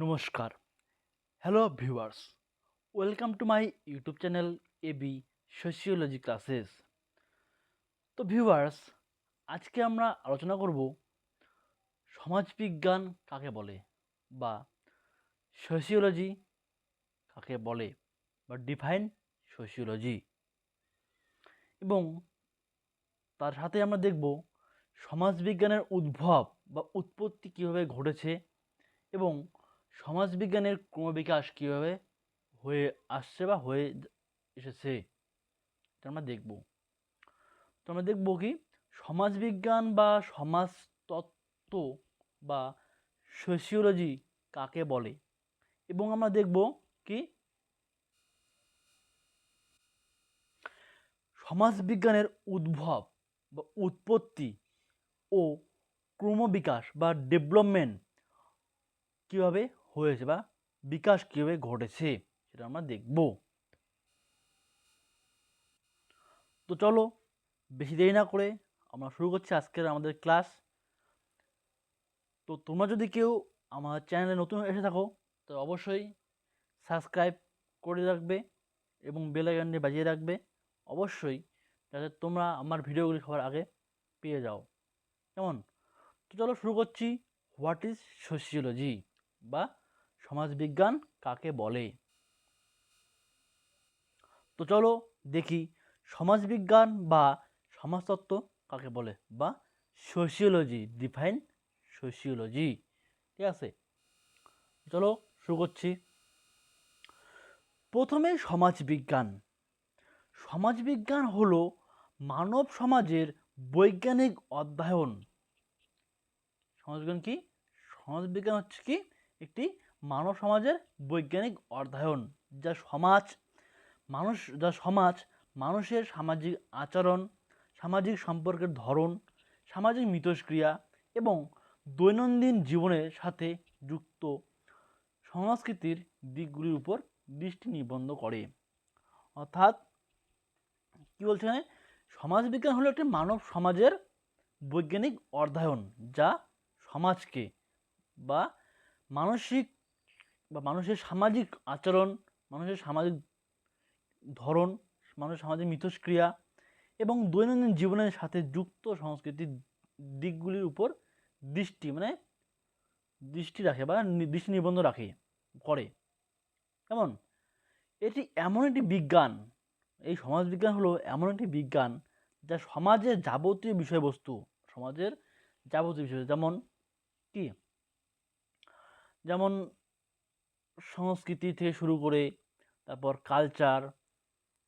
নমস্কার। Hello viewers welcome to my YouTube channel AB sociology classes তো viewers আজকে আমরা আলোচনা করব সমাজবিজ্ঞান কাকে বলে বা সোশিওলজি কাকে বলে বা ডিফাইন সোশিওলজি এবং তার সাথে আমরা দেখব সমাজবিজ্ঞানের উদ্ভব বা উৎপত্তি কীভাবে ঘটেছে এবং সমাজবিজ্ঞানের ক্রমবিকাশ কীভাবে হয়ে আসছে বা হয়ে এসেছে, এটা আমরা দেখব। তো আমরা দেখব কি, সমাজবিজ্ঞান বা সমাজতত্ত্ব বা সোশিওলজি কাকে বলে? এবং আমরা দেখব কি, সমাজবিজ্ঞানের উদ্ভব বা উৎপত্তি ও ক্রমবিকাশ বা ডেভেলপমেন্ট কীভাবে হয়েছে বা বিকাশ কীভাবে ঘটেছে সেটা আমরা দেখব। তো চলো বেশি দেরি না করে আমরা শুরু করছি আজকের আমাদের ক্লাস। তো তোমরা যদি কেউ আমার চ্যানেলে নতুন এসে থাকো, তো অবশ্যই সাবস্ক্রাইব করে রাখবে এবং বেল আইকনটি বাজিয়ে রাখবে। অবশ্যই যাতে তোমরা আমার ভিডিওগুলি সবার আগে পেয়ে যাও। কেমন? তো চলো শুরু করছি, হোয়াট ইজ সোশিওলজি বা সমাজবিজ্ঞান কাকে বলে? তো চলো দেখি সমাজবিজ্ঞান বা সমাজতত্ত্ব কাকে বলে বা সোশিওলজি ডিফাইন সোশিওলজি, ঠিক আছে? চলো শুরু করছি। প্রথমে সমাজবিজ্ঞান। সমাজবিজ্ঞান হলো মানব সমাজের বৈজ্ঞানিক অধ্যয়ন। সমাজবিজ্ঞান কি? সমাজবিজ্ঞান হচ্ছে কি? একটি মানব সমাজের বৈজ্ঞানিক অধ্যয়ন যা সমাজ, মানুষ, যা সমাজ, মানুষের সামাজিক আচরণ, সামাজিক সম্পর্কের ধরন, সামাজিক মিথস্ক্রিয়া এবং দৈনন্দিন জীবনের সাথে যুক্ত সংস্কৃতির দিকগুলির উপর দৃষ্টি নিবন্ধ করে। অর্থাৎ, কী বলছে এখানে? সমাজবিজ্ঞান হলো একটি মানব সমাজের বৈজ্ঞানিক অধ্যয়ন যা সমাজকে বা মানসিক বা মানুষের সামাজিক আচরণ, মানুষের সামাজিক ধরন, মানুষের সামাজিক মিথস্ক্রিয়া এবং দৈনন্দিন জীবনের সাথে যুক্ত সংস্কৃতির দিকগুলির উপর দৃষ্টি মানে দৃষ্টি রাখে বা দৃষ্টি নিবন্ধ রাখে, করে। কেমন? এটি এমন একটি বিজ্ঞান, এই সমাজবিজ্ঞান হলো এমন একটি বিজ্ঞান যা সমাজের যাবতীয় বিষয়বস্তু, সমাজের যাবতীয় বিষয়, যেমন কি? যেমন সংস্কৃতি থেকে শুরু করে তারপর কালচার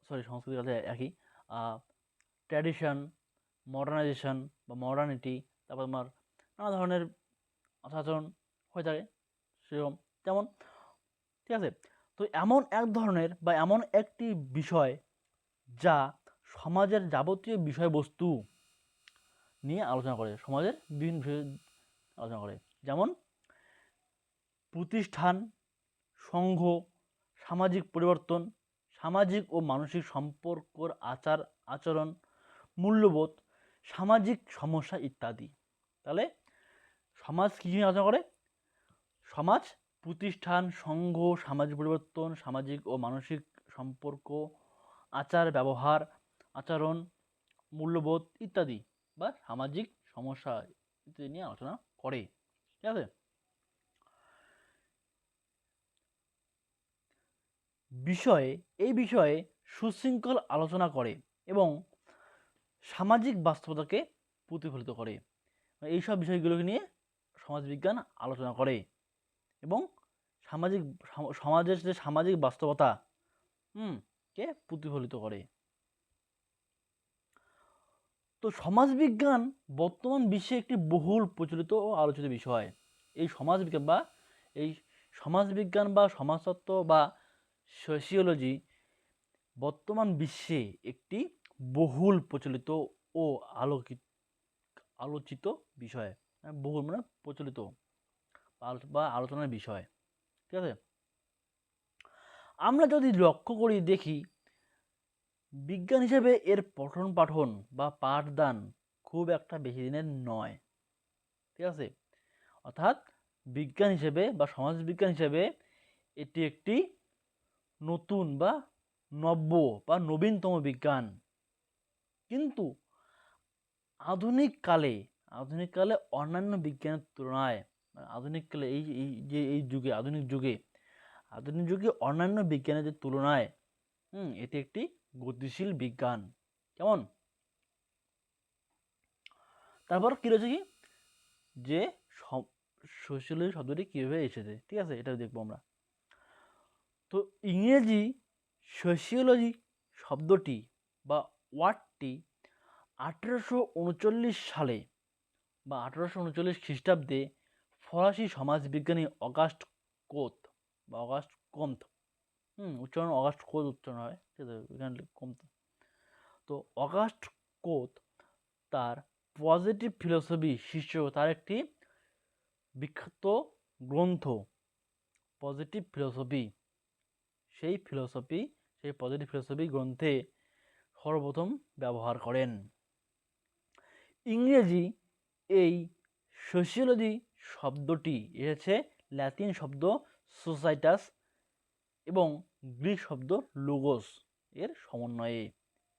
সরি সংস্কৃতি কালচার একই ট্র্যাডিশন মডার্নাইজেশন বা মডার্নিটি তারপর তোমার নানা ধরনের আচারণ হয়ে থাকে সেরকম। যেমন, ঠিক আছে? তো এমন এক ধরনের বা এমন একটি বিষয় যা সমাজের যাবতীয় বিষয়বস্তু নিয়ে আলোচনা করে, সমাজের বিভিন্ন বিষয় আলোচনা করে। যেমন, প্রতিষ্ঠান সংঘ, সামাজিক পরিবর্তন, সামাজিক ও মানসিক সম্পর্কর আচার, আচরণ, মূল্যবোধ, সামাজিক সমস্যা ইত্যাদি। তাহলে সমাজ কী নিয়ে আলোচনা করে? সমাজ, প্রতিষ্ঠান, সংঘ, সামাজিক পরিবর্তন, সামাজিক ও মানসিক সম্পর্ক, আচার, ব্যবহার, আচরণ, মূল্যবোধ ইত্যাদি বা সামাজিক সমস্যা ইত্যাদি নিয়ে আলোচনা করে। ঠিক আছে? বিষয়ে, এই বিষয়ে সুশৃঙ্খল আলোচনা করে এবং সামাজিক বাস্তবতাকে প্রতিফলিত করে। এইসব বিষয়গুলোকে নিয়ে সমাজবিজ্ঞান আলোচনা করে এবং সামাজিক, সমাজের যে সামাজিক বাস্তবতা কে প্রতিফলিত করে। তো সমাজবিজ্ঞান বর্তমান বিশ্বে একটি বহুল প্রচলিত ও আলোচিত বিষয়। এই সমাজবিজ্ঞান বা এই সমাজবিজ্ঞান বা সমাজতত্ত্ব বা সোশিওলজি বর্তমান বিশ্বে একটি বহুল প্রচলিত ও আলোকিত, আলোচিত বিষয়। মানে বহুল মানে প্রচলিত বা আলোচনার বিষয়। ঠিক আছে? আমরা যদি লক্ষ্য করি, দেখি বিজ্ঞান হিসেবে এর পঠন পাঠন বা পাঠদান খুব একটা বেশি দিনের নয়। ঠিক আছে? অর্থাৎ বিজ্ঞান হিসেবে বা সমাজবিজ্ঞান হিসেবে এটি একটি নতুন বা নব্য বা নবীনতম বিজ্ঞান। কিন্তু আধুনিক কালে আধুনিক কালে অন্যান্য বিজ্ঞানের তুলনায়, আধুনিক কালে এই এই যে, এই যুগে, আধুনিক যুগে আধুনিক যুগে অন্যান্য বিজ্ঞানের যে তুলনায়, হুম, এটি একটি গতিশীল বিজ্ঞান। কেমন? তারপর কী রয়েছে কি? যে সোশ্যালজি শব্দটি কীভাবে এসেছে, ঠিক আছে, এটা দেখব আমরা। তো ইংরেজি সোশিওলজি শব্দটি বা ওয়ার্ডটি আঠেরোশো উনচল্লিশ সালে বা আঠেরোশো উনচল্লিশ খ্রিস্টাব্দে ফরাসি সমাজবিজ্ঞানী অগাস্ট কোত বা অগাস্ট কন্ত হুম, উচ্চারণ অগাস্ট কোত উচ্চারণ হয়, ঠিক আছে, এখানে কমত তো অগাস্ট কোত তার পজিটিভ ফিলোসফি শীর্ষক, তার একটি বিখ্যাত গ্রন্থ, পজিটিভ ফিলোসফি। সেই ফিলোসফি, সেই পজিটিভ ফিলোসফি গ্রন্থে সর্বপ্রথম ব্যবহার করেন। ইংরেজি এই সোশিওলজি শব্দটি এসেছে ল্যাতিন শব্দ সোসাইটাস এবং গ্রিক শব্দ লোগোস এর সমন্বয়ে।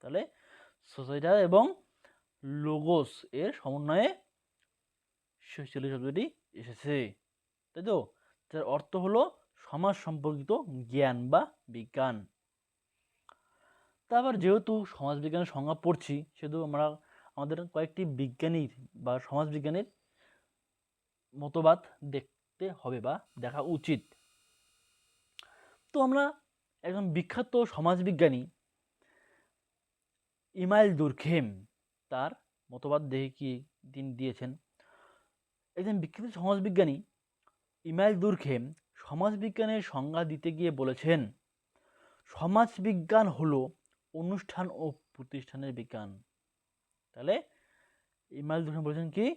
তাহলে সোসাইটাস এবং লোগোস এর সমন্বয়ে সোশিয়োলজি শব্দটি এসেছে। তাই তো যার অর্থ হলো সমাজ সম্পর্কিত জ্ঞান বা বিজ্ঞান। তারপর যেহেতু সমাজবিজ্ঞানের সংজ্ঞা পড়ছি, সেহেতু আমরা আমাদের কয়েকটি বিজ্ঞানীর বা সমাজবিজ্ঞানীর মতবাদ দেখতে হবে বা দেখা উচিত। তো আমরা একজন বিখ্যাত সমাজবিজ্ঞানী ইমাইল দুর্খেম তার মতবাদ দেখে কি তিনি দিয়েছেন। একজন বিখ্যাত সমাজবিজ্ঞানী ইমাইল দুর্খেম সমাজবিজ্ঞানের সংজ্ঞা দিতে গিয়ে বলেছেন, সমাজবিজ্ঞান হলো অনুষ্ঠান ও প্রতিষ্ঠানের বিজ্ঞান। তাহলে ইমাইল দুর্খেম বলেছেন কি?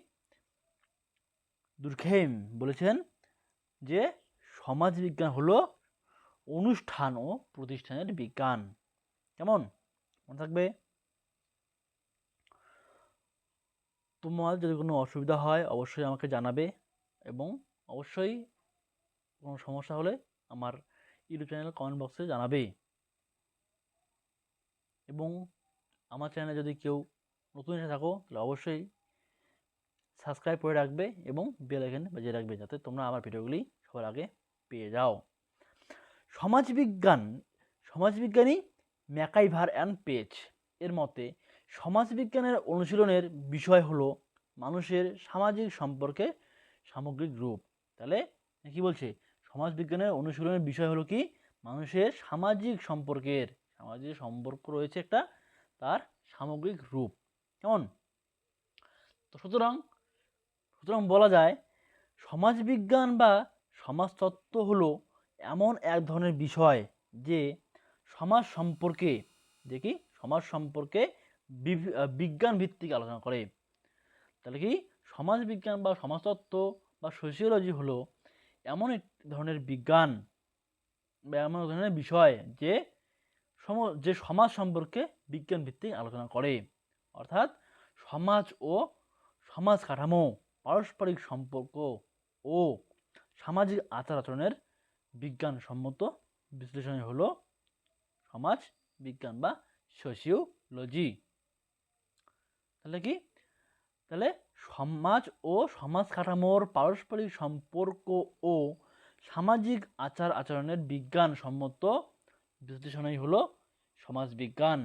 দুর্খেম বলেছেন যে সমাজবিজ্ঞান হলো অনুষ্ঠান ও প্রতিষ্ঠানের বিজ্ঞান। কেমন? মনে থাকবে? তোমার যদি কোনো অসুবিধা হয়, অবশ্যই আমাকে জানাবে এবং অবশ্যই কোনো সমস্যা হলে আমার ইউটিউব চ্যানেল কমেন্ট বক্সে জানাবে। এবং আমার চ্যানেলে যদি কেউ নতুন এসে থাকো, তাহলে অবশ্যই সাবস্ক্রাইব করে রাখবে এবং বেল আইকন বাজিয়ে রাখবে যাতে তোমরা আমার ভিডিওগুলি সবার আগে পেয়ে যাও। সমাজবিজ্ঞান, সমাজবিজ্ঞানী ম্যাকাইভার অ্যান্ড পেজ এর মতে, সমাজবিজ্ঞানের অনুশীলনের বিষয় হলো মানুষের সামাজিক সম্পর্কে সামগ্রিক রূপ। তাহলে কি বলছে? সমাজবিজ্ঞানের অনুশীলনের বিষয় হলো কি? মানুষের সামাজিক সম্পর্কের, সামাজিক সম্পর্ক রয়েছে একটা, তার সামগ্রিক রূপ। কেমন? তো সুতরাং সুতরাং বলা যায়, সমাজবিজ্ঞান বা সমাজতত্ত্ব হলো এমন এক ধরনের বিষয় যে সমাজ সম্পর্কে দেখি সমাজ সম্পর্কে বিজ্ঞান ভিত্তিক আলোচনা করে। তাহলে কি? সমাজবিজ্ঞান বা সমাজতত্ত্ব বা সোশিওলজি হলো এমন এক ধরনের বিজ্ঞান বা এমন ধরনের বিষয় যে সম, যে সমাজ সম্পর্কে বিজ্ঞান ভিত্তিক আলোচনা করে। অর্থাৎ সমাজ ও সমাজ কাঠামো, পারস্পরিক সম্পর্ক ও সামাজিক আচার আচরণের বিজ্ঞানসম্মত বিশ্লেষণই হলো সমাজ বিজ্ঞান বা সোশিওলজি তাহলে কি? তাহলে সমাজ ও সমাজ কাঠামোর পারস্পরিক সম্পর্ক ও সামাজিক আচার আচরণের বিজ্ঞান সম্মত বিশ্লেষণই হলো সমাজবিজ্ঞান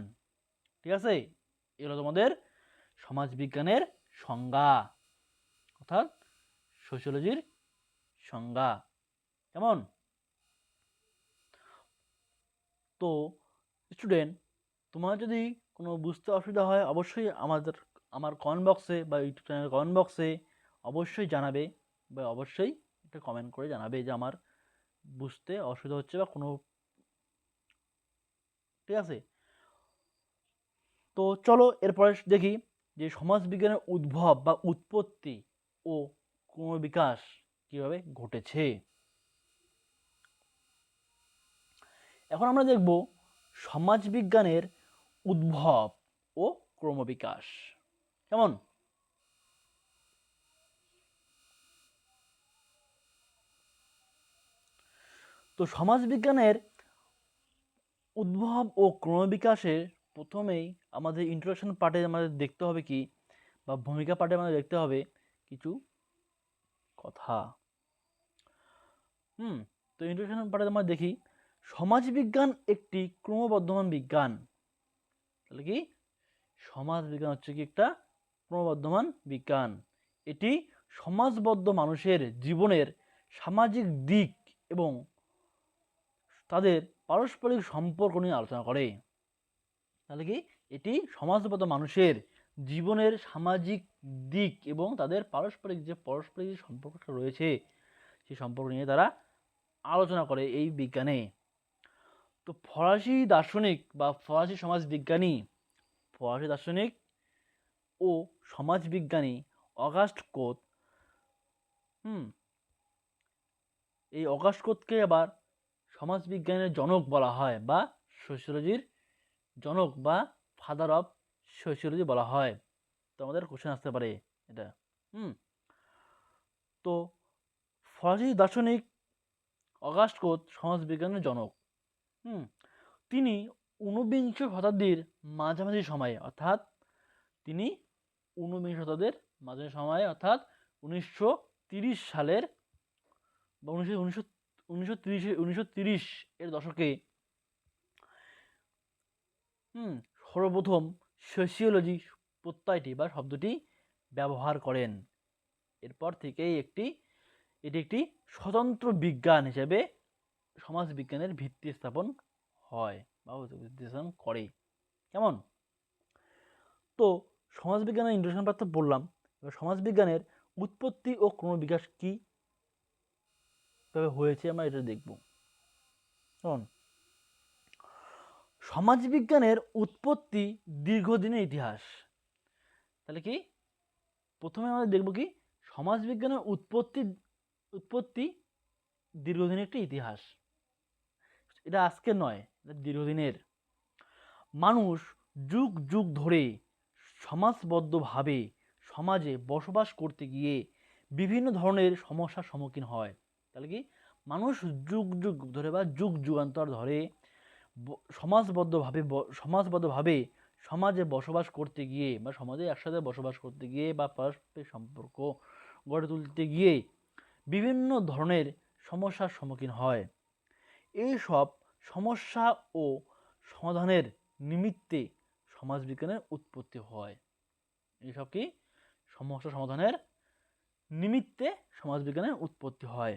ঠিক আছে? এগুলো তোমাদের সমাজবিজ্ঞানের সংজ্ঞা, অর্থাৎ সোশিওলজির সংজ্ঞা। কেমন? তো স্টুডেন্ট তোমার যদি কোনো বুঝতে অসুবিধা হয়, অবশ্যই আমাদের আমার কমেন্ট বক্সে বা ইউটিউব চ্যানেলের কমেন্ট বক্সে অবশ্যই জানাবে বা অবশ্যই একটা কমেন্ট করে জানাবে যে আমার বুঝতে অসুবিধা হচ্ছে বা কোনো ঠিক আছে? তো চলো এরপরে দেখি যে সমাজবিজ্ঞানের উদ্ভব বা উৎপত্তি ও ক্রমবিকাশ কীভাবে ঘটেছে। এখন আমরা দেখব সমাজবিজ্ঞানের উদ্ভব ও ক্রমবিকাশ। কেমন? তো সমাজবিজ্ঞানের উদ্ভব ও ক্রমবিকাশে প্রথমেই আমাদের ইন্ট্রোডাকশন পার্টে আমাদের দেখতে হবে কি বা ভূমিকা পার্টে আমাদের দেখতে হবে কিছু কথা। হুম, তো ইন্ট্রোডাকশন পার্টে আমরা দেখি, সমাজবিজ্ঞান একটি ক্রমবর্ধমান বিজ্ঞান। তাহলে কি? সমাজবিজ্ঞান হচ্ছে কি একটা ক্রমবর্ধমান বিজ্ঞান। এটি সমাজবদ্ধ মানুষের জীবনের সামাজিক দিক এবং তাদের পারস্পরিক সম্পর্ক নিয়ে আলোচনা করে। তাহলে কি? এটি সমাজবদ্ধ মানুষের জীবনের সামাজিক দিক এবং তাদের পারস্পরিক যে পারস্পরিক যে সম্পর্কটা রয়েছে, সেই সম্পর্ক নিয়ে তারা আলোচনা করে এই বিজ্ঞানে। তো ফরাসি দার্শনিক বা ফরাসি সমাজবিজ্ঞানী, ফরাসি দার্শনিক ও সমাজবিজ্ঞানী অগাস্ট কোত। হুম, এই অগাস্ট কোতকে আবার সমাজবিজ্ঞানের জনক বলা হয় বা সোশিওলজির জনক বা ফাদার অফ সোশিওলজি বলা হয়। তো আমাদের কোশ্চেন আসতে পারে এটা। হুম, তো ফরাসি দার্শনিক অগাস্ট কোত সমাজবিজ্ঞানের জনক। হুম, তিনি ঊনবিংশ শতাব্দীর মাঝামাঝি সময়ে অর্থাৎ তিনি ঊনবিংশ শতাব্দীর সময়ে, অর্থাৎ উনিশশো তিরিশ সালের বা উনিশশো উনিশশো উনিশশো উনিশশো তিরিশ এর দশকে। হুম, সর্বপ্রথম সোশিওলজি প্রত্যয়টি বা শব্দটি ব্যবহার করেন। এরপর থেকেই একটি, এটি একটি স্বতন্ত্র বিজ্ঞান হিসেবে সমাজ বিজ্ঞানের ভিত্তি স্থাপন হয় বা ভিত্তি স্থাপন করে। কেমন? তো সমাজবিজ্ঞানের ইন্ট্রোডাকশন পার্ট বললাম, এবার সমাজবিজ্ঞানের উৎপত্তি ও ক্রমবিকাশ কী? তবে হয়েছে, আমরা এটা দেখব। কেমন সমাজবিজ্ঞানের উৎপত্তি দীর্ঘদিনের ইতিহাস। তাহলে কি? প্রথমে আমরা দেখব কি? সমাজবিজ্ঞানের উৎপত্তি উৎপত্তি দীর্ঘদিনের একটি ইতিহাস। এটা আজকে নয়, এটা দীর্ঘদিনের। মানুষ যুগ যুগ ধরে সমাজবদ্ধভাবে সমাজে বসবাস করতে গিয়ে বিভিন্ন ধরনের সমস্যার সম্মুখীন হয়। তাহলে কি? মানুষ যুগ যুগ ধরে বা যুগ যুগান্তর ধরে সমাজবদ্ধভাবে সমাজবদ্ধভাবে সমাজে বসবাস করতে গিয়ে বা সমাজে একসাথে বসবাস করতে গিয়ে বা পারস্পরিক সম্পর্ক গড়ে তুলতে গিয়ে বিভিন্ন ধরনের সমস্যার সম্মুখীন হয়। এই সব সমস্যা ও সমাধানের নিমিত্তে সমাজবিজ্ঞানের উৎপত্তি হয়। এইসব কি? সমস্যা সমাধানের নিমিত্তে সমাজবিজ্ঞানের উৎপত্তি হয়।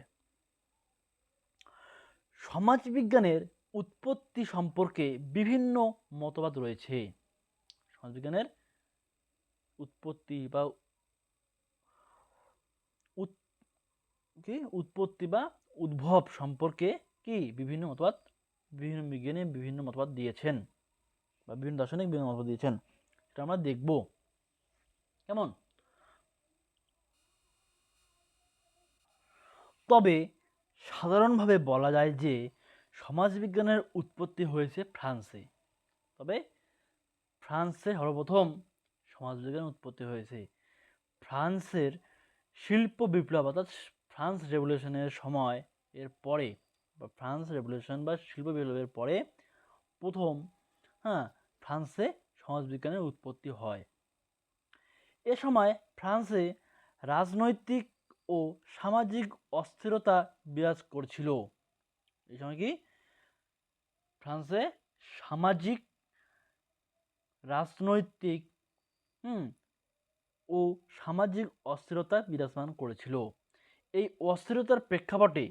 সমাজবিজ্ঞানের উৎপত্তি সম্পর্কে বিভিন্ন মতবাদ রয়েছে। সমাজবিজ্ঞানের উৎপত্তি বা কি? উৎপত্তি বা উদ্ভব সম্পর্কে কি বিভিন্ন মতবাদ, বিভিন্ন বিজ্ঞানী বিভিন্ন মতবাদ দিয়েছেন বা বিভিন্ন দার্শনিক বিভিন্ন মতবাদ দিয়েছেন, সেটা আমরা দেখব। কেমন? তবে সাধারণভাবে বলা যায় যে সমাজবিজ্ঞানের উৎপত্তি হয়েছে ফ্রান্সে। তবে ফ্রান্সে সর্বপ্রথম সমাজবিজ্ঞানের উৎপত্তি হয়েছে। ফ্রান্সের শিল্প বিপ্লব অর্থাৎ ফ্রান্স রেভলিউশনের সময় এর পরে বা ফ্রান্স রেভলিউশন বা শিল্প বিপ্লবের পরে প্রথম হ্যাঁ ফ্রান্সে সমাজবিজ্ঞানের উৎপত্তি হয়। এ সময় ফ্রান্সে রাজনৈতিক ও সামাজিক অস্থিরতা বিরাজ করছিল। এই সময় কি? ফ্রান্সে সামাজিক, রাজনৈতিক, হুম, ও সামাজিক অস্থিরতা বিরাজমান করেছিল। এই অস্থিরতার প্রেক্ষাপটে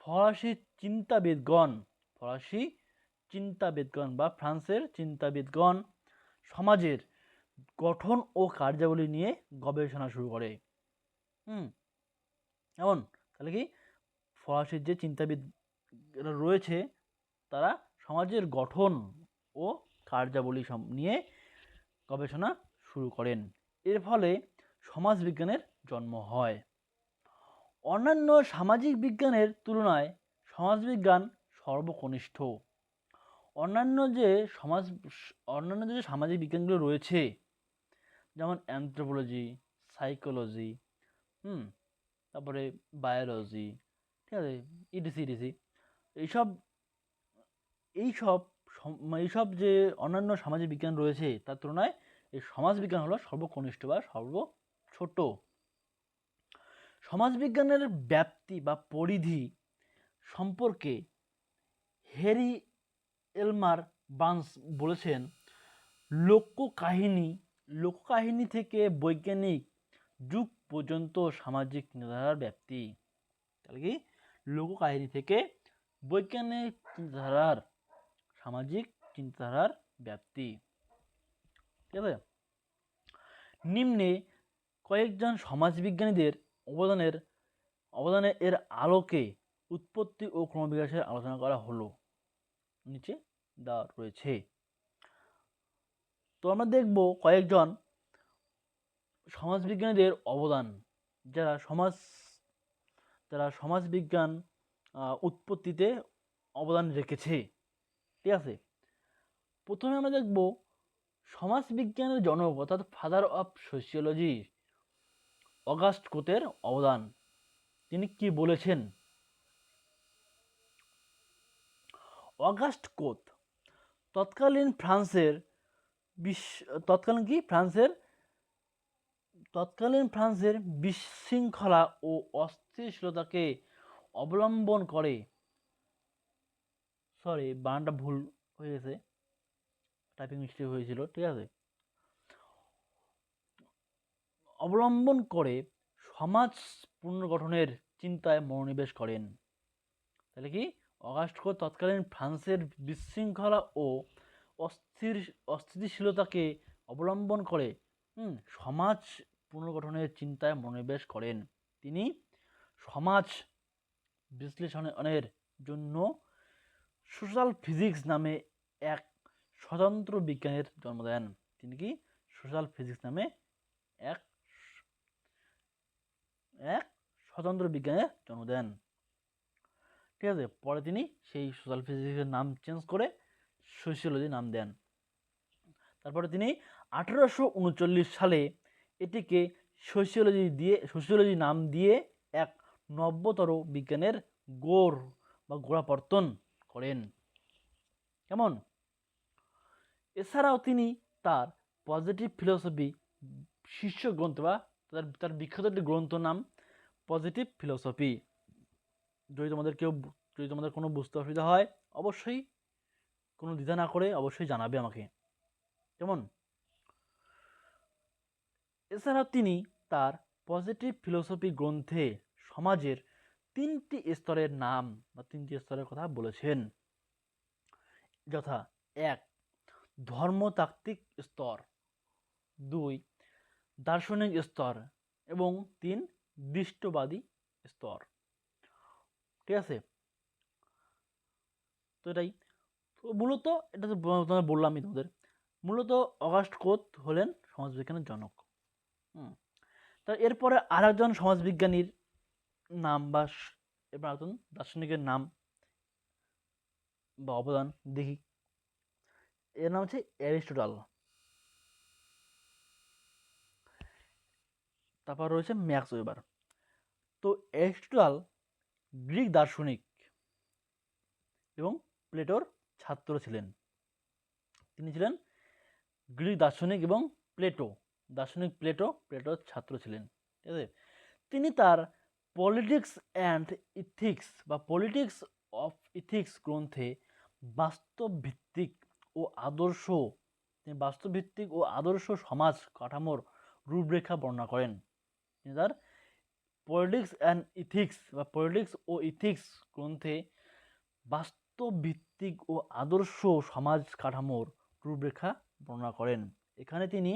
ফরাসি চিন্তাবিদগণ ফরাসি চিন্তাবিদগণ বা ফ্রান্সের চিন্তাবিদগণ সমাজের গঠন ও কার্যাবলী নিয়ে গবেষণা শুরু করে। হুম, এমন, তাহলে কি? ফরাসির যে চিন্তাবিদ রয়েছে, তারা সমাজের গঠন ও কার্যাবলী নিয়ে গবেষণা শুরু করেন। এর ফলে সমাজবিজ্ঞানের জন্ম হয়। অন্যান্য সামাজিক বিজ্ঞানের তুলনায় সমাজবিজ্ঞান সর্বকনিষ্ঠ। অন্যান্য যে সমাজ, অন্যান্য যে সামাজিক বিজ্ঞানগুলো রয়েছে যেমন অ্যানথ্রোপোলজি সাইকোলজি হুম, তারপরে বায়োলজি ঠিক আছে ইডিসি ইডিসি এইসব এইসব মানে এইসব যে অন্যান্য সামাজিক বিজ্ঞান রয়েছে, তার তুলনায় এই সমাজবিজ্ঞান হলো সর্বকনিষ্ঠ বা সর্ব ছোট সমাজবিজ্ঞানের ব্যাপ্তি বা পরিধি সম্পর্কে হেরি এলমার বান্স বলেছেন, লোককাহিনী লোককাহিনী থেকে বৈজ্ঞানিক যুগ পর্যন্ত সামাজিক চিন্তাধারার ব্যাপ্তি। তাহলে কি? লোককাহিনী থেকে বৈজ্ঞানিক চিন্তাধারার, সামাজিক চিন্তাধারার ব্যাপ্তি। ঠিক আছে? নিম্নে কয়েকজন সমাজবিজ্ঞানীদের অবদানের অবদানের এর আলোকে উৎপত্তি ও ক্রমবিকাশের আলোচনা করা হলো। নিচে দেওয়া রয়েছে। তো আমরা দেখব কয়েকজন সমাজবিজ্ঞানীদের অবদান। যারা সমাজ, যারা সমাজবিজ্ঞান উৎপত্তিতে অবদান রেখেছে। ঠিক আছে? প্রথমে আমরা দেখব সমাজবিজ্ঞানের জনক, অর্থাৎ ফাদার অফ সোশিওলজি অগাস্ট কোতের অবদান। তিনি কি বলেছেন? অগাস্ট কোত, তৎকালীন ফ্রান্সের বিশ্ব তৎকালীন কি? ফ্রান্সের? তৎকালীন ফ্রান্সের বিশৃঙ্খলা ও অস্থিরশীলতাকে অবলম্বন করে। সরি বানানটা ভুল হয়ে গেছে। টাইপিং মিস্টেক হয়েছিল, ঠিক আছে? অবলম্বন করে সমাজ পুনর্গঠনের চিন্তায় মনোনিবেশ করেন। তাহলে কি? অগাস্ট তৎকালীন ফ্রান্সের বিশৃঙ্খলা ও অস্থির, অস্থিতিশীলতাকে অবলম্বন করে সমাজ পুনর্গঠনের চিন্তায় মনোনিবেশ করেন। তিনি সমাজ বিশ্লেষণের জন্য সোশ্যাল ফিজিক্স নামে এক স্বতন্ত্র বিজ্ঞানের জন্ম দেন। তিনি কি? সোশ্যাল ফিজিক্স নামে এক এক স্বতন্ত্র বিজ্ঞানের জন্ম দেন। ঠিক আছে? পরে তিনি সেই সোশ্যাল ফিজিক্সের নাম চেঞ্জ করে সোশিওলজি নাম দেন। তারপরে তিনি আঠেরোশো উনচল্লিশ সালে এটিকে সোশিওলজি দিয়ে সোশিওলজি নাম দিয়ে এক নব্যতর বিজ্ঞানের গোড় বা গোড়াপর্তন করেন। কেমন? এছাড়াও তিনি তার পজিটিভ ফিলোসফি শীর্ষ গ্রন্থ বা তার তার বিখ্যাত একটি গ্রন্থ নাম পজিটিভ ফিলোসফি। যদি তোমাদের কেউ, যদি তোমাদের কোনো বুঝতে অসুবিধা হয়, অবশ্যই কোনো দ্বিধা না করে অবশ্যই জানাবে আমাকে। কেমন? এছাড়াও তিনি তার পজিটিভ ফিলোসফি গ্রন্থে সমাজের তিনটি স্তরের নাম বা তিনটি স্তরের কথা বলেছেন। যথা এক, ধর্মতাত্ত্বিক স্তর। দুই, দার্শনিক স্তর। এবং তিন, দৃষ্টবাদী স্তর। ঠিক আছে? তো এটাই। মূলত এটা তো তোমাদের বললামই তোমাদের। মূলত অগাস্ট কোত হলেন সমাজবিজ্ঞানের জনক। হুম। তা এরপরে আর একজন সমাজবিজ্ঞানীর নাম বা এবার একজন দার্শনিকের নাম বা অবদান দেখি। এর নাম হচ্ছে অ্যারিস্টটল। তারপর রয়েছে ম্যাক্স ওয়েবার। তো অ্যারিস্টটল গ্রিক দার্শনিক এবং প্লেটোর ছাত্র ছিলেন। তিনি ছিলেন গ্রিক দার্শনিক এবং প্লেটো। দার্শনিক প্লেটো, প্লেটোর ছাত্র ছিলেন। ঠিক আছে? তিনি তার পলিটিক্স অ্যান্ড ইথিক্স বা পলিটিক্স অফ ইথিক্স গ্রন্থে বাস্তব ভিত্তিক ও আদর্শ, তিনি বাস্তব ভিত্তিক ও আদর্শ সমাজ কাঠামোর রূপরেখা বর্ণনা করেন। তিনি তার পলিটিক্স অ্যান্ড ইথিক্স বা পলিটিক্স ও ইথিক্স গ্রন্থে বাস্তব ভিত্তিক ও আদর্শ সমাজ কাঠামোর রূপরেখা বর্ণনা করেন। এখানে তিনি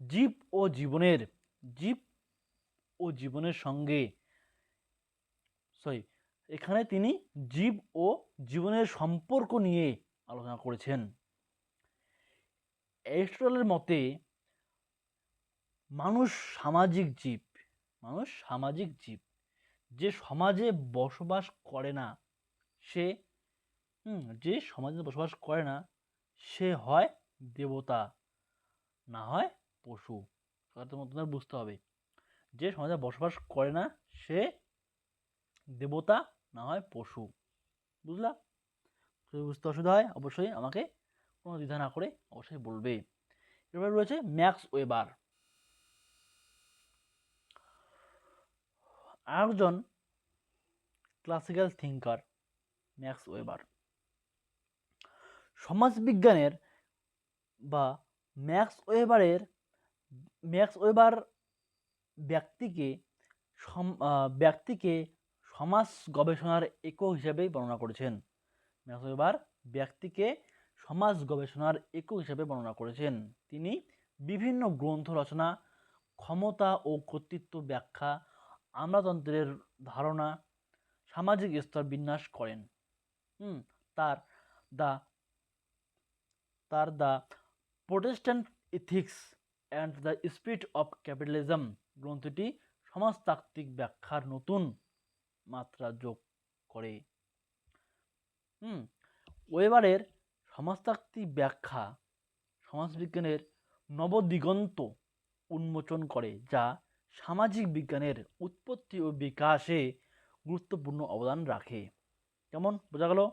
জীব ও জীবনের, জীব ও জীবনের সঙ্গে সরি এখানে তিনি জীব ও জীবনের সম্পর্ক নিয়ে আলোচনা করেছেন। অ্যারিস্টটলের মতে, মানুষ সামাজিক জীব, মানুষ সামাজিক জীব। যে সমাজে বসবাস করে না, সে হুম, যে সমাজে বসবাস করে না, সে হয় দেবতা, না হয় পশু। কথা তোমাদের বুঝতে হবে। যে সমাজে বসবাস করে না, সে দেবতা, না হয় পশু। বুঝলা? যদি বুঝতে অসুবিধা হয়, অবশ্যই আমাকে কোনো দ্বিধা না করে অবশ্যই বলবে। এরপরে রয়েছে ম্যাক্স ওয়েবার। আরেকজন ক্লাসিক্যাল থিঙ্কার ম্যাক্স ওয়েবার। সমাজবিজ্ঞানের বা ম্যাক্স ওয়েবারের, ম্যাক্স ওয়েবার ব্যক্তিকে ব্যক্তিকে সমাজ গবেষণার একক হিসেবে বর্ণনা করেছেন। ম্যাক্স ওয়েবার ব্যক্তিকে সমাজ গবেষণার একক হিসেবে বর্ণনা করেছেন। তিনি বিভিন্ন গ্রন্থ রচনা, ক্ষমতা ও কর্তৃত্ব ব্যাখ্যা, আমলাতন্ত্রের ধারণা, সামাজিক স্তর বিন্যাস করেন। তার দ্য তার the Protestant ethics and the spirit of capitalism গ্রন্থটি সমাজতাত্ত্বিক ব্যাখ্যার নতুন মাত্রা যোগ করে। হুম, ওয়েবারের সমাজতাত্ত্বিক ব্যাখ্যা সমাজবিজ্ঞানের নবদিগন্ত উন্মোচন করে, যা সামাজিক বিজ্ঞানের উৎপত্তি ও বিকাশে গুরুত্বপূর্ণ অবদান রাখে। কেমন? বোঝা গেল?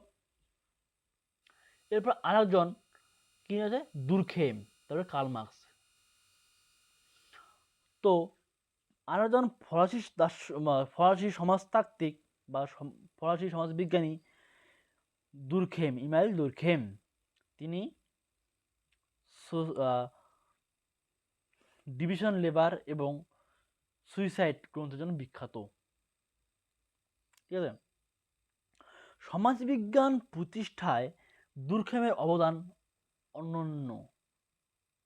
এরপর আরেকজন কি আছে দুর্খেম। তারপরে কার্ল মার্কস। তো আরেকজন ফরাসি দার্শ মা- ফরাসি সমাজতাত্ত্বিক বা ফরাসি সমাজবিজ্ঞানী দুর্খেম, ইমাইল দুর্খেম। তিনি ডিভিশন লেবার এবং সুইসাইড গ্রন্থের জন্য বিখ্যাত। ঠিক আছে? সমাজবিজ্ঞান প্রতিষ্ঠায় দুর্খেমের অবদান অনন্য।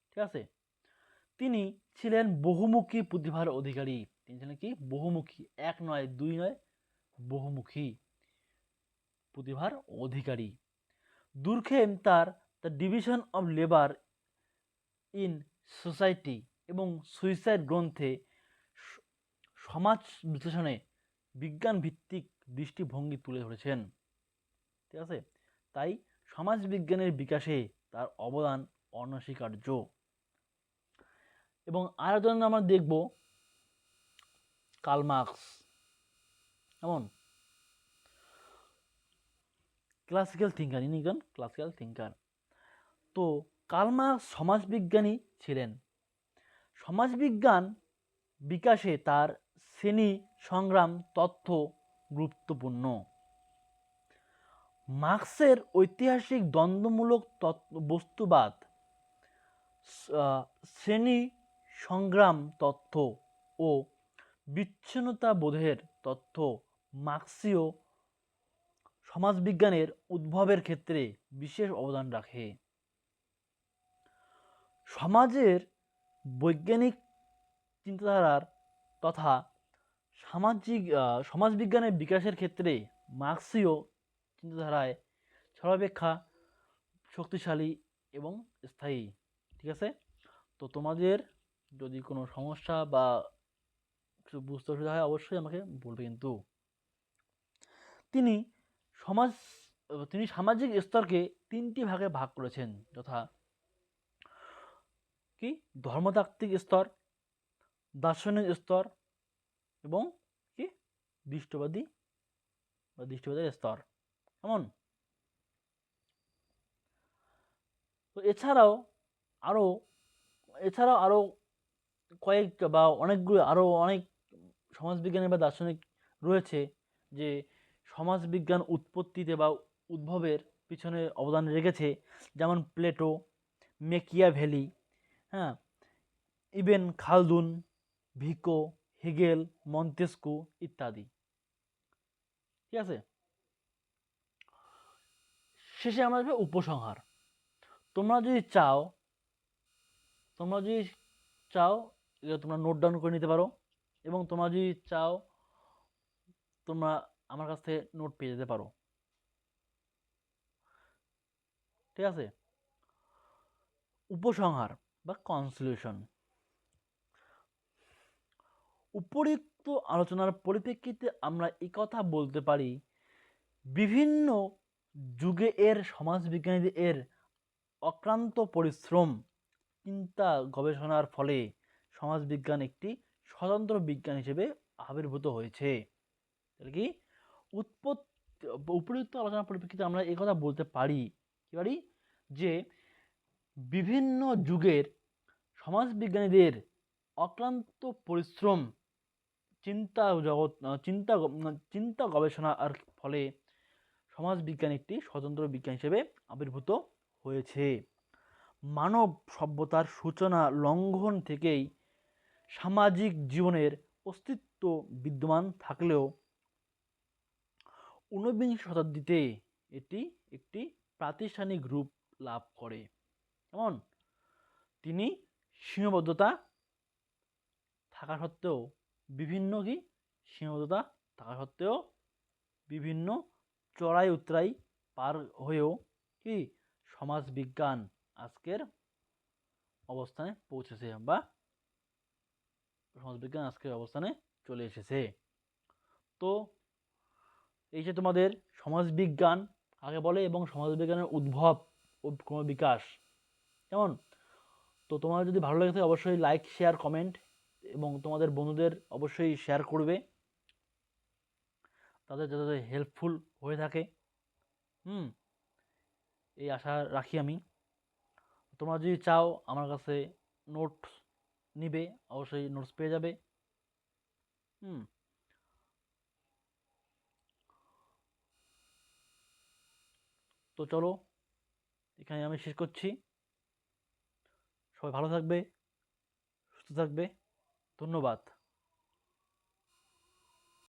ঠিক আছে? তিনি ছিলেন বহুমুখী প্রতিভার অধিকারী। তিনি ছিলেন কি? বহুমুখী। এক নয়, দুই নয়, বহুমুখী প্রতিভার অধিকারী। দুর্খেম তার the division of labour in society এবং সুইসাইড গ্রন্থে সমাজ বিশ্লেষণে বিজ্ঞান ভিত্তিক দৃষ্টিভঙ্গি তুলে ধরেছেন। ঠিক আছে? তাই সমাজ বিজ্ঞানের বিকাশে তার অবদান অনস্বীকার্য। এবং আরেকজন আমরা দেখব কার্ল মার্কস কেমন? ক্লাসিক্যাল থিঙ্কার ইনি একজন ক্লাসিক্যাল থিঙ্কার তো কালমার্কস সমাজবিজ্ঞানী ছিলেন। সমাজবিজ্ঞান বিকাশে তার শ্রেণি সংগ্রাম তথ্য গুরুত্বপূর্ণ। মার্কসের ঐতিহাসিক দ্বন্দ্বমূলক তত্ত্ব বস্তুবাদ শ্রেণি সংগ্রাম তথ্য ও বিচ্ছিন্নতা বোধের তথ্য মার্ক্সীয় সমাজবিজ্ঞানের উদ্ভবের ক্ষেত্রে বিশেষ অবদান রাখে। সমাজের বৈজ্ঞানিক চিন্তাধারার তথা সামাজিক সমাজবিজ্ঞানের বিকাশের ক্ষেত্রে মার্ক্সীয় চিন্তাধারায় সর্বাপেক্ষা শক্তিশালী এবং স্থায়ী, ঠিক আছে? তো তোমাদের যদি কোনো সমস্যা বা কিছু বুঝতে অসুবিধা হয়, অবশ্যই আমাকে বলবে কিন্তু। তিনি সমাজ, তিনি সামাজিক স্তরকে তিনটি ভাগে ভাগ করেছেন, যথা কি? ধর্মতাত্ত্বিক স্তর, দার্শনিক স্তর এবং কি? দৃষ্টবাদী বা দৃষ্টিবাদের স্তর। কেমন? তো এছাড়াও আরও এছাড়াও আরও কয়েক বা অনেকগুলো আরও অনেক সমাজবিজ্ঞানী বা দার্শনিক রয়েছে যে সমাজবিজ্ঞান উৎপত্তিতে বা উদ্ভবের পিছনে অবদান রেখেছে। যেমন প্লেটো মেকিয়া ভ্যালি হ্যাঁ? Ibn Khaldun, Vico, Hegel, Montesquieu ইত্যাদি। ঠিক আছে? শেষে আমরা আসবে উপসংহার। তোমরা যদি চাও, তোমরা যদি চাও এটা তোমরা নোট ডাউন করে নিতে পারো। এবং তোমরা যদি চাও, তোমরা আমার কাছ থেকে নোট পেয়ে যেতে পারো। ঠিক আছে? উপসংহার বা কনসলিউশন উপরিক্ত আলোচনার পরিপ্রেক্ষিতে আমরা কথা বলতে পারি বিভিন্ন যুগে এর, সমাজবিজ্ঞানীদের এর অক্লান্ত পরিশ্রম, চিন্তা, গবেষণার ফলে সমাজবিজ্ঞান একটি স্বতন্ত্র বিজ্ঞান হিসেবে আবির্ভূত হয়েছে। তাহলে কি? উৎপত্তি উপযুক্ত আলোচনার পরিপ্রেক্ষিতে আমরা কথা বলতে পারি। কি পারি? যে বিভিন্ন যুগের সমাজবিজ্ঞানীদের অক্লান্ত পরিশ্রম, চিন্তা জগৎ, চিন্তা চিন্তা গবেষণার ফলে সমাজবিজ্ঞান একটি স্বতন্ত্র বিজ্ঞান হিসেবে আবির্ভূত হয়েছে। মানব সভ্যতার সূচনা লঙ্ঘন থেকেই সামাজিক জীবনের অস্তিত্ব বিদ্যমান থাকলেও ঊনবিংশ শতাব্দীতে এটি একটি প্রাতিষ্ঠানিক রূপ লাভ করে। যেমন, তিনি সীমাবদ্ধতা থাকা সত্ত্বেও বিভিন্ন কি, সীমাবদ্ধতা থাকা সত্ত্বেও বিভিন্ন চড়াই উতরাই পার হয়েও কি সমাজবিজ্ঞান আজকের অবস্থানে পৌঁছেছে বা সমাজবিজ্ঞান আজকের অবস্থানে চলে এসেছে। তো এই যে তোমাদের সমাজবিজ্ঞান আগে বলে এবং সমাজবিজ্ঞানের উদ্ভব ও ক্রমবিকাশ কেমন? তো তোমার যদি ভালো লাগে থাকে অবশ্যই লাইক শেয়ার কমেন্ট এবং তোমাদের বন্ধুদের অবশ্যই শেয়ার করবে। তাদের যাতে হেল্পফুল হয়ে থাকে। হুম, এই আশা রাখি আমি। তোমরা যদি চাও আমার কাছে নোটস নিবে, অবশ্যই নোটস পেয়ে যাবে। হুম। তো চলো, এখানে আমি শেষ করছি। সবাই ভালো থাকবে, সুস্থ থাকবে। ধন্যবাদ।